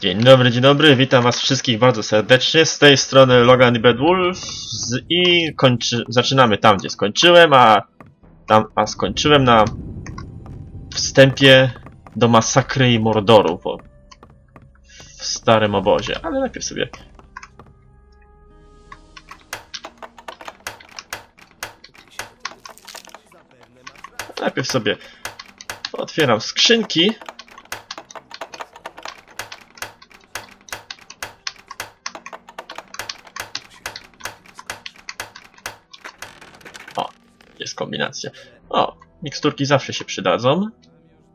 Dzień dobry, dzień dobry, witam was wszystkich bardzo serdecznie, z tej strony Logan i Bedwulf i kończy, zaczynamy tam, gdzie skończyłem, a tam, a skończyłem na wstępie do masakry i mordoru w starym obozie, ale najpierw sobie najpierw sobie otwieram skrzynki O, miksturki zawsze się przydadzą.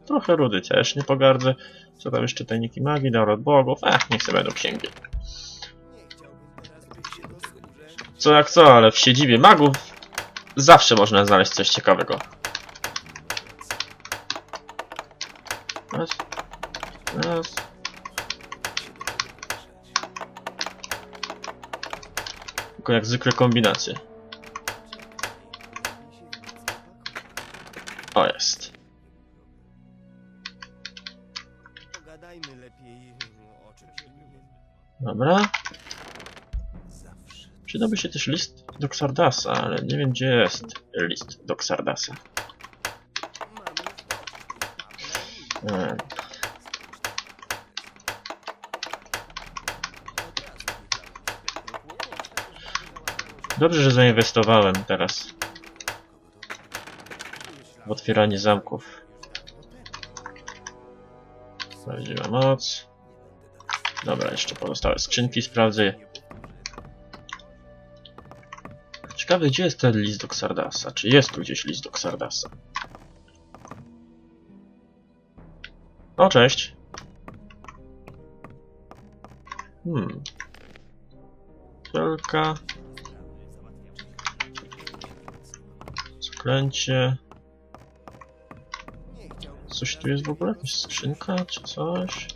Trochę rudy też, nie pogardzę. Co tam jeszcze tajniki magii, narod bogów? Ach, niech sobie będą księgi. Co jak co, ale w siedzibie magów zawsze można znaleźć coś ciekawego. Raz. Raz. Tylko jak zwykle kombinacje. Dobra. Przydałby się też list do Xardasa, ale nie wiem gdzie jest list do Xardasa. E, Dobrze, że zainwestowałem teraz w otwieranie zamków. Prawdziwa moc. Dobra, jeszcze pozostałe skrzynki sprawdzę. Ciekawe, gdzie jest ten list do Xardasa? Czy jest tu gdzieś list do Xardasa? O, cześć. Hmm. Felka. Skręcie. Coś tu jest w ogóle? Jakaś skrzynka czy coś?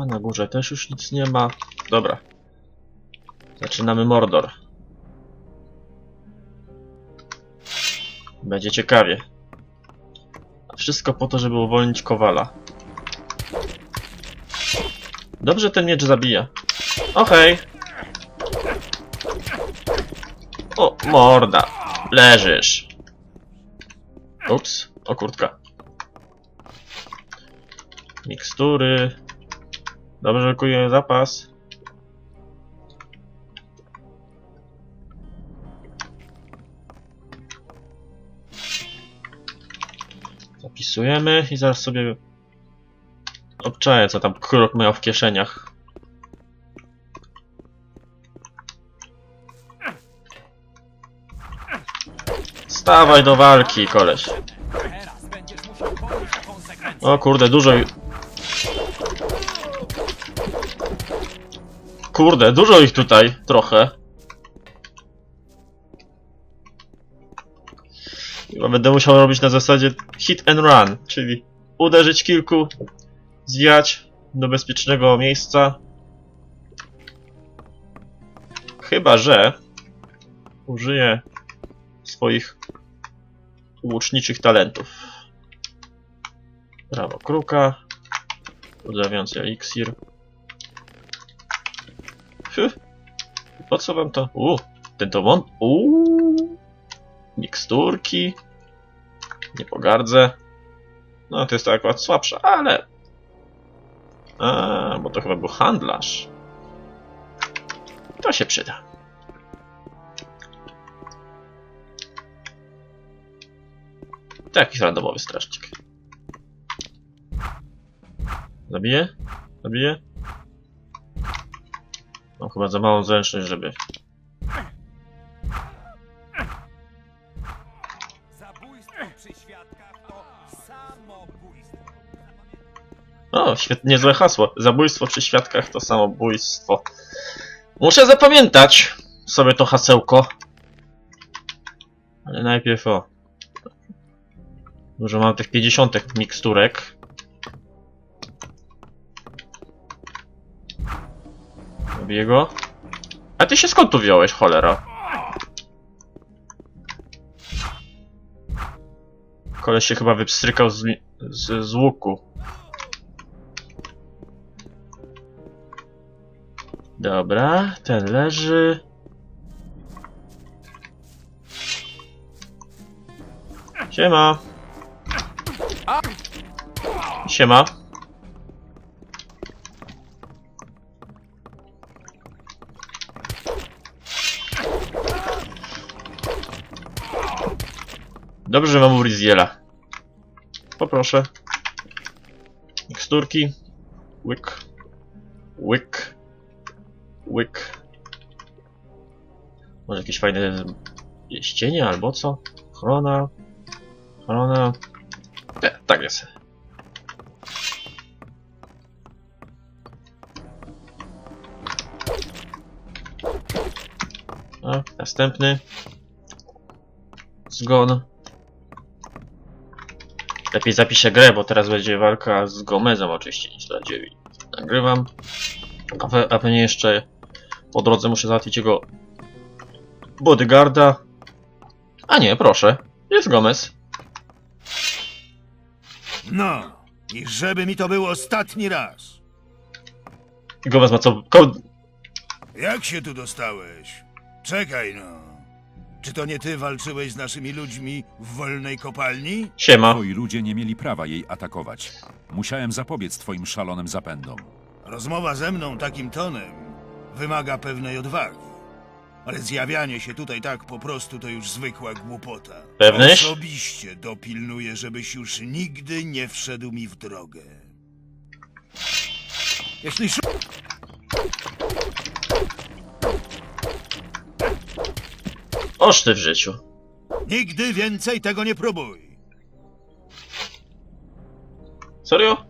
Chyba na górze też już nic nie ma. Dobra. Zaczynamy Mordor. Będzie ciekawie. Wszystko po to, żeby uwolnić Kowala. Dobrze ten miecz zabija. Okej. O, morda. Leżysz. Ups. O kurtka. Mikstury. Dobrze kuję zapas. Zapisujemy i zaraz sobie obczaję co tam krok miał w kieszeniach. Stawaj do walki, koleś. O kurde, dużo... Kurde, dużo ich tutaj, trochę. Chyba będę musiał robić na zasadzie hit and run, czyli uderzyć kilku, zwiać do bezpiecznego miejsca. Chyba, że użyję swoich łuczniczych talentów. Prawo kruka, uzdrawiający eliksir. Po co wam to? U, ten to. Uuu, miksturki. Nie pogardzę. No, to jest to akurat słabsze, ale... A, bo to chyba był handlarz. To się przyda. To randomowy strażnik. Zabiję? Zabiję? Chyba za małą zręczność, żeby... Zabójstwo przy świadkach to samobójstwo. O, świetnie, niezłe hasło. Zabójstwo przy świadkach to samobójstwo. Muszę zapamiętać sobie to hasełko. Ale najpierw o. Dużo mam tych 50 miksturek. Robię go. A ty się skąd tu wziąłeś, cholera? Koleś się chyba wypstrykał z, z, z łuku. Dobra, ten leży. Siema. Siema. Dobrze, że mam Uriziela. Poproszę. Miksturki. Łyk. Łyk. Łyk. Może jakieś fajne jeździenie albo co? Chrona. Chrona. E, tak jest. O, następny. Zgon. Lepiej zapiszę grę, bo teraz będzie walka z Gomezem oczywiście niż na 9. Nagrywam. A, pe- a pewnie jeszcze po drodze muszę załatwić jego bodyguarda. A nie, proszę. Jest Gomez. No, i żeby mi to był ostatni raz. Gomez ma co... Ko Jak się tu dostałeś? Czekaj no. Czy to nie ty walczyłeś z naszymi ludźmi w wolnej kopalni? Siema. Twoi ludzie nie mieli prawa jej atakować. Musiałem zapobiec twoim szalonym zapędom. Rozmowa ze mną takim tonem wymaga pewnej odwagi. Ale zjawianie się tutaj tak po prostu to już zwykła głupota. Pewnyś? Osobiście dopilnuję, żebyś już nigdy nie wszedł mi w drogę. Jeśli szu- Oż ty w życiu. nigdy więcej tego nie próbuj. Serio?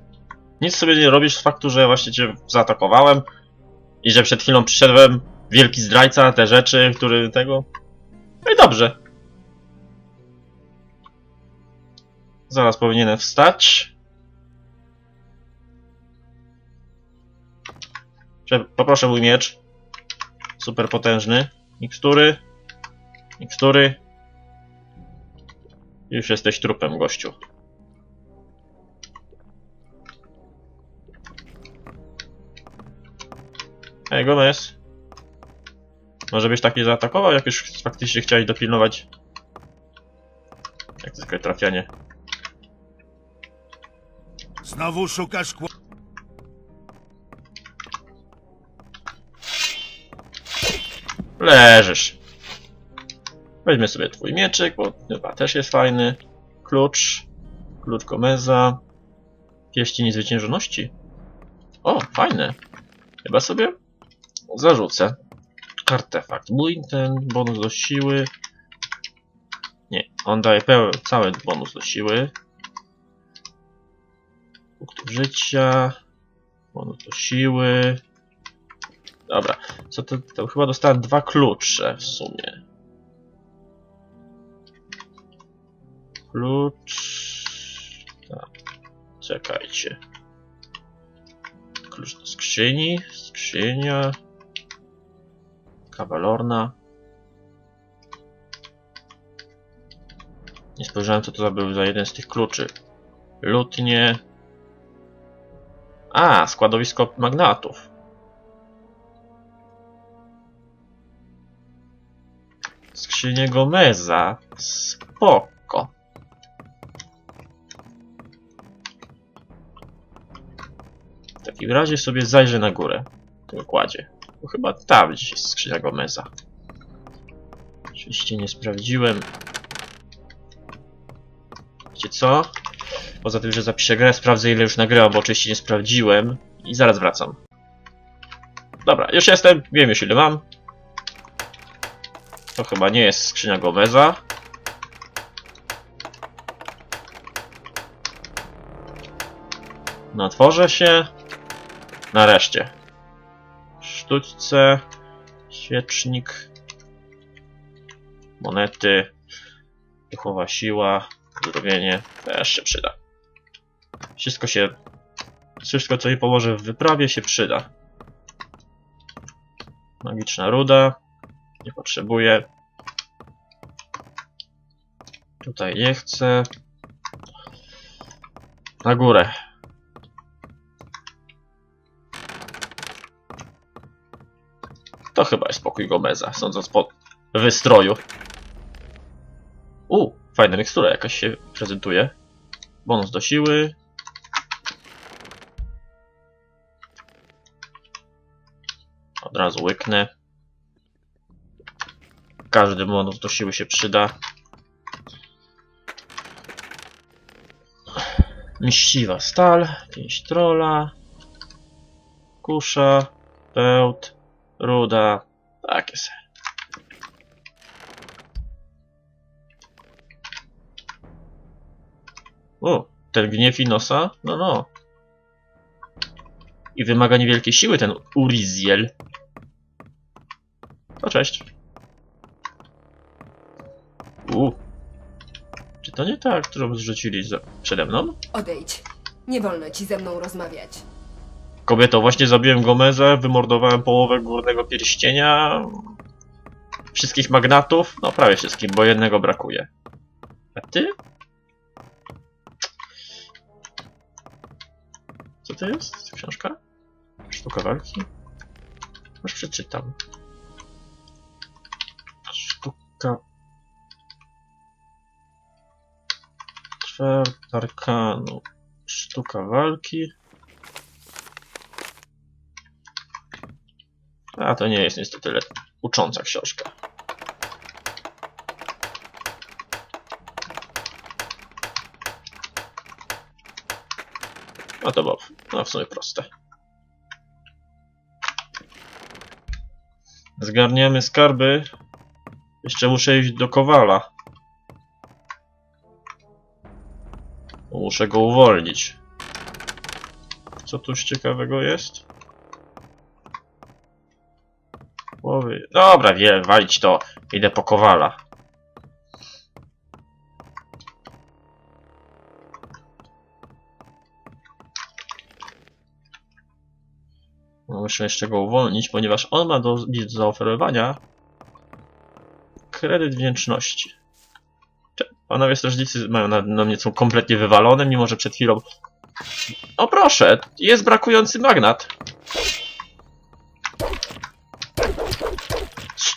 Nic sobie nie robisz z faktu, że właśnie cię zaatakowałem i że przed chwilą przyszedłem, wielki zdrajca, te rzeczy, który tego... No i dobrze. Zaraz powinienem wstać. Poproszę mój miecz. Super potężny. Mikstury. Mikstury. Już jesteś trupem, gościu. Ej, Gomez. Może byś taki zaatakował, jak już faktycznie chciałeś dopilnować. Jak to takie trafianie. Znowu szukasz kło... Leżysz. Weźmy sobie twój mieczyk, bo chyba też jest fajny. Klucz. Klucz Gomeza. Pieściń zwyciężoności. O, fajne. Chyba sobie zarzucę. Artefakt. Mój ten bonus do siły. Nie, on daje pełen, cały bonus do siły. Punktów życia. Bonus do siły. Dobra, co to, to chyba dostałem dwa klucze w sumie. Klucz. Tak. Czekajcie. Klucz do skrzyni. Skrzynia. Kawalorna. Nie spojrzałem co to był za jeden z tych kluczy. Lutnie. A, składowisko magnatów. Skrzynię Gomeza. Spoko. Takim razie sobie zajrzę na górę. W kładzie. Bo chyba tam gdzieś jest skrzynia Gomeza. Oczywiście nie sprawdziłem. Wiecie co? Poza tym, że zapiszę grę, sprawdzę ile już nagrałem, bo oczywiście nie sprawdziłem. I zaraz wracam. Dobra, już jestem. Wiem już ile mam. To chyba nie jest skrzynia Gomeza. Natworzę się. Nareszcie. Sztućce. Świecznik. Monety. Duchowa siła. Zdrowienie. Też się przyda. Wszystko się... Wszystko co mi pomoże w wyprawie się przyda. Magiczna ruda. Nie potrzebuję. Tutaj nie chcę. Na górę. Chyba jest pokój Gomeza, sądząc po wystroju. U, fajna mikstura jakaś się prezentuje. Bonus do siły. Od razu łyknę. Każdy bonus do siły się przyda. Mściwa stal, pięść trola, kusza, pełt, ruda, takie se. O, ten gniew Inosa? No, no. I wymaga niewielkiej siły ten Uriziel. O, cześć. U. Czy to nie ta, którą zrzucili za... przede mną? Odejdź. Nie wolno ci ze mną rozmawiać. Kobieto, właśnie zabiłem Gomezę, wymordowałem połowę górnego pierścienia, wszystkich magnatów, no prawie wszystkim, bo jednego brakuje. A ty? Co to jest? Książka? Sztuka walki? Już przeczytam. Sztuka... Czwart arkanu. Sztuka walki. A to nie jest niestety le- ucząca książka. No to było no w sumie proste. Zgarniamy skarby. Jeszcze muszę iść do Kowala. Muszę go uwolnić. Co tu ciekawego jest? Głowy. Dobra, wiem, walić to. Idę po Kowala. No, muszę jeszcze go uwolnić, ponieważ on ma do, do zaoferowania kredyt wdzięczności. Panowie strażnicy mają na, na mnie są kompletnie wywalone, mimo że przed chwilą... O proszę, jest brakujący magnat.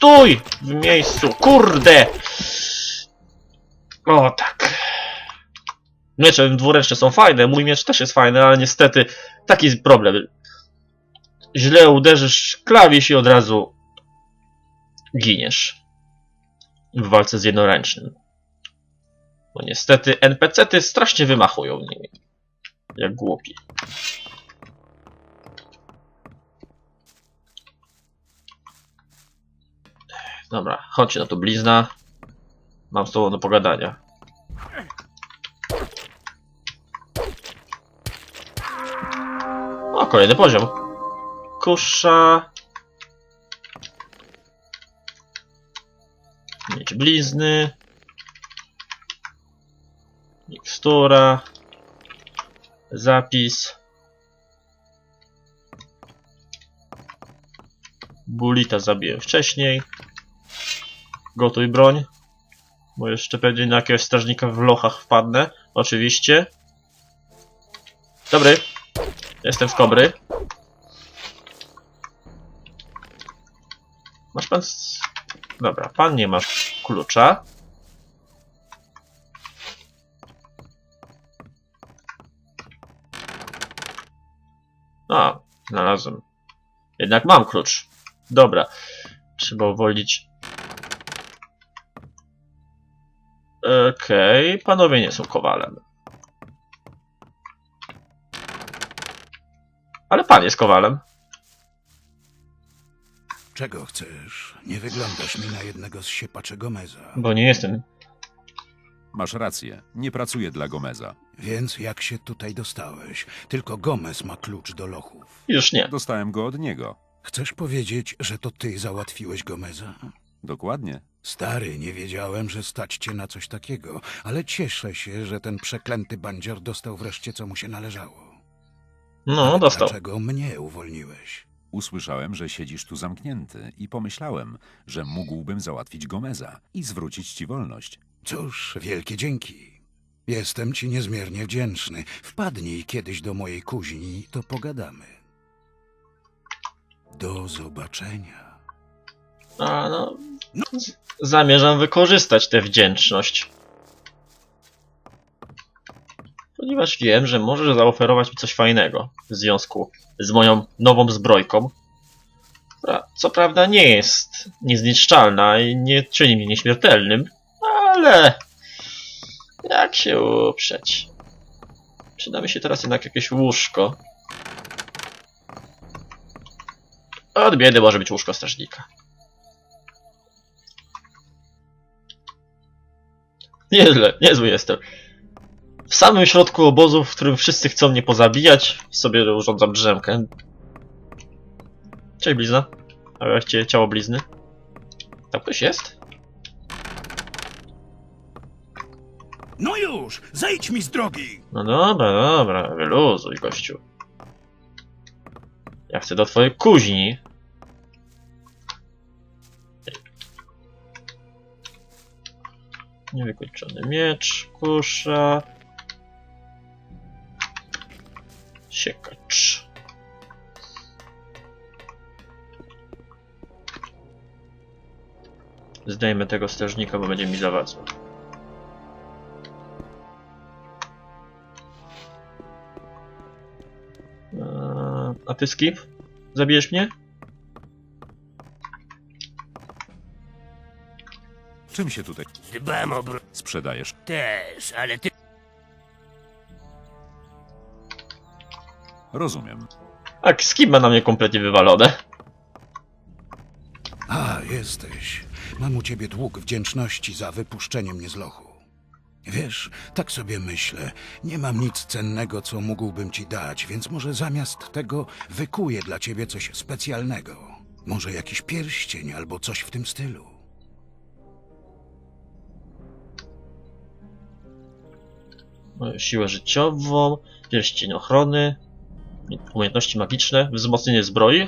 Stój w miejscu, kurde! O tak. Miecze dwuręczne są fajne, mój miecz też jest fajny, ale niestety taki jest problem. Źle uderzysz klawisz i od razu giniesz w walce z jednoręcznym. Bo niestety NPC-ty strasznie wymachują nimi. Jak głupi. Dobra, chodźcie na to blizna. Mam z tobą do pogadania. O, kolejny poziom. Kusza. Mieć blizny. Mikstura. Zapis. Bulita zabiłem wcześniej. Gotuj broń. Bo jeszcze pewnie na jakiegoś strażnika w lochach wpadnę. Oczywiście. Dobry. Jestem z kobry. Masz pan... Dobra, pan nie ma klucza. A, znalazłem. Jednak mam klucz. Dobra. Trzeba uwolnić Okej, panowie nie są kowalem. Ale pan jest kowalem. Czego chcesz? Nie wyglądasz mi na jednego z siepaczy Gomeza. Bo nie jestem. Masz rację, nie pracuję dla Gomeza. Więc jak się tutaj dostałeś? Tylko Gomez ma klucz do lochów. Już nie. Dostałem go od niego. Chcesz powiedzieć, że to ty załatwiłeś Gomeza? Dokładnie. Stary, nie wiedziałem, że stać cię na coś takiego, ale cieszę się, że ten przeklęty bandzior dostał wreszcie, co mu się należało. No, Ale dostał. Dlaczego mnie uwolniłeś? Usłyszałem, że siedzisz tu zamknięty i pomyślałem, że mógłbym załatwić Gomeza i zwrócić ci wolność. Cóż, wielkie dzięki. Jestem ci niezmiernie wdzięczny. Wpadnij kiedyś do mojej kuźni, to pogadamy. Do zobaczenia. A no, zamierzam wykorzystać tę wdzięczność. Ponieważ wiem, że możesz zaoferować mi coś fajnego w związku z moją nową zbrojką, co prawda nie jest niezniszczalna i nie czyni mnie nieśmiertelnym, ale jak się uprzeć? Przyda mi się teraz jednak jakieś łóżko. Od biedy może być łóżko strażnika. Nieźle, niezły jestem. W samym środku obozu, w którym wszyscy chcą mnie pozabijać, sobie urządzam drzemkę. Cześć blizna. A właściwie ciało blizny. Tam ktoś jest? No już, zejdź mi z drogi! No dobra, dobra, wyluzuj gościu. Ja chcę do twojej kuźni. Niewykończony miecz, kusza. Siekacz. Zdejmę tego strażnika, bo będzie mi zawadzał. Eee, A ty skip? Zabijesz mnie? Czym się tutaj Dbam o bro... sprzedajesz? Też, ale ty... Rozumiem. Tak, skip ma na mnie kompletnie wywalone. A, jesteś. Mam u ciebie dług wdzięczności za wypuszczenie mnie z lochu. Wiesz, tak sobie myślę, nie mam nic cennego, co mógłbym ci dać, więc może zamiast tego wykuję dla ciebie coś specjalnego. Może jakiś pierścień albo coś w tym stylu. Siłę życiową, pierścień ochrony, umiejętności magiczne, wzmocnienie zbroi.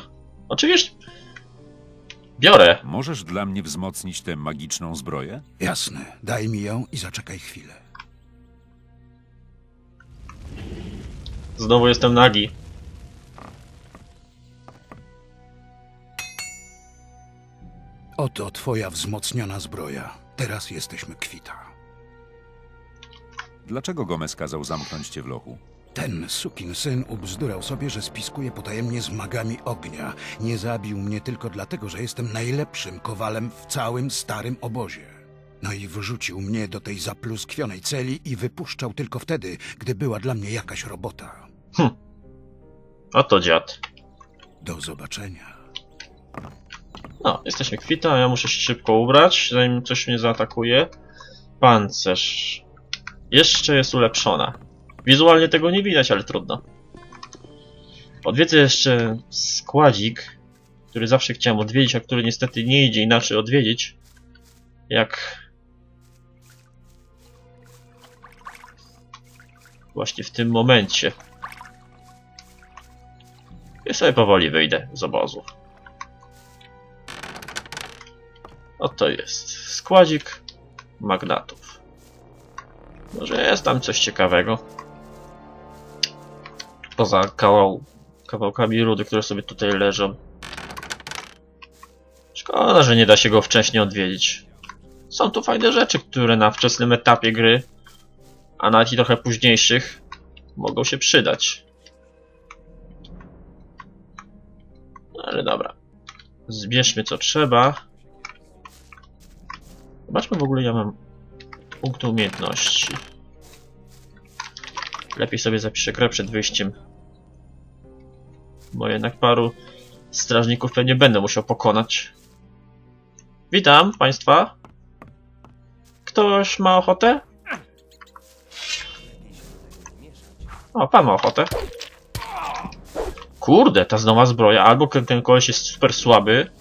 Oczywiście. Biorę. Możesz dla mnie wzmocnić tę magiczną zbroję? Jasne, daj mi ją i zaczekaj chwilę. Znowu jestem nagi. Oto twoja wzmocniona zbroja. Teraz jesteśmy kwita. Dlaczego Gomez kazał zamknąć cię w lochu? Ten sukin syn ubzdurał sobie, że spiskuje potajemnie z magami ognia. Nie zabił mnie tylko dlatego, że jestem najlepszym kowalem w całym starym obozie. No i wyrzucił mnie do tej zapluskwionej celi i wypuszczał tylko wtedy, gdy była dla mnie jakaś robota. Oto dziad. Do zobaczenia. No, jesteśmy kwita, a ja muszę się szybko ubrać, zanim coś mnie zaatakuje. Pancerz. Jeszcze jest ulepszona. Wizualnie tego nie widać, ale trudno. Odwiedzę jeszcze składzik, który zawsze chciałem odwiedzić, a który niestety nie idzie inaczej odwiedzić. Jak... Właśnie w tym momencie. I sobie powoli wyjdę z obozu. Oto jest składzik magnatów. Może jest tam coś ciekawego. Poza kawał, kawałkami rudy, które sobie tutaj leżą. Szkoda, że nie da się go wcześniej odwiedzić. Są tu fajne rzeczy, które na wczesnym etapie gry, a nawet i trochę późniejszych, mogą się przydać. Ale dobra. Zbierzmy co trzeba. Zobaczmy w ogóle, ja mam punkty umiejętności. Lepiej sobie zapiszę grę przed wyjściem. Bo jednak paru strażników pewnie będę musiał pokonać. Witam Państwa. Ktoś ma ochotę? O, pan ma ochotę. Kurde, ta nowa zbroja. Albo ten koleś jest super słaby,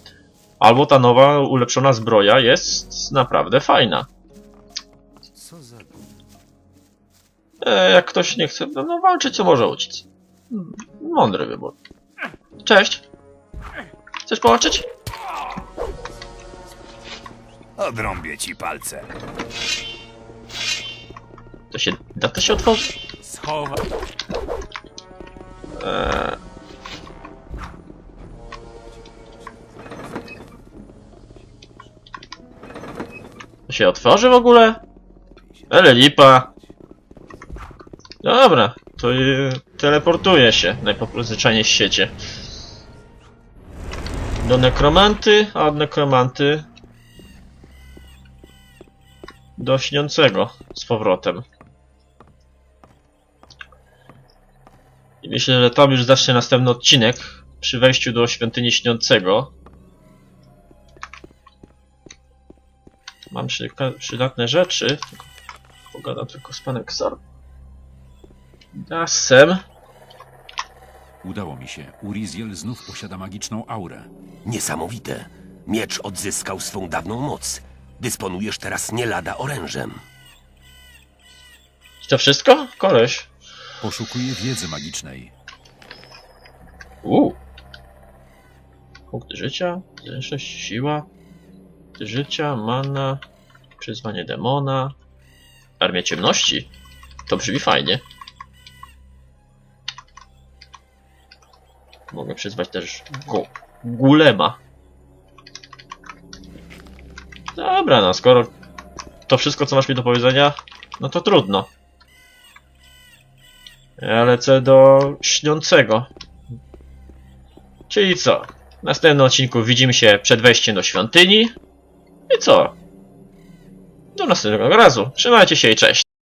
albo ta nowa, ulepszona zbroja jest naprawdę fajna. Jak ktoś nie chce, no, no walczyć, co może uciec. Mądry wybór. Cześć. Chcesz połączyć? Odrąbię ci palce. To się... Da to się otworzyć? Schowa. Eee. To się otworzy w ogóle? Ale lipa. Dobra, to y, teleportuję się najpoprzedzaniej w świecie. Do nekromanty, a od nekromanty do śniącego z powrotem. I myślę, że tam już zacznie następny odcinek przy wejściu do świątyni śniącego. Mam przydatne rzeczy. Pogadam tylko z panem Ksor. Dasem. Udało mi się. Uriziel znów posiada magiczną aurę. Niesamowite. Miecz odzyskał swą dawną moc. Dysponujesz teraz nie lada orężem. I to wszystko? Koleś. Poszukuję wiedzy magicznej. Uuu. Punkty życia, zręczność, siła, punkty życia, mana, przyzwanie demona, armia ciemności. To brzmi fajnie. Mogę przyzwać też go, Gulema. Dobra, no skoro to wszystko, co masz mi do powiedzenia, no to trudno. Ja lecę do śniącego. Czyli co? W następnym odcinku widzimy się przed wejściem do świątyni. I co? Do następnego razu. Trzymajcie się i cześć.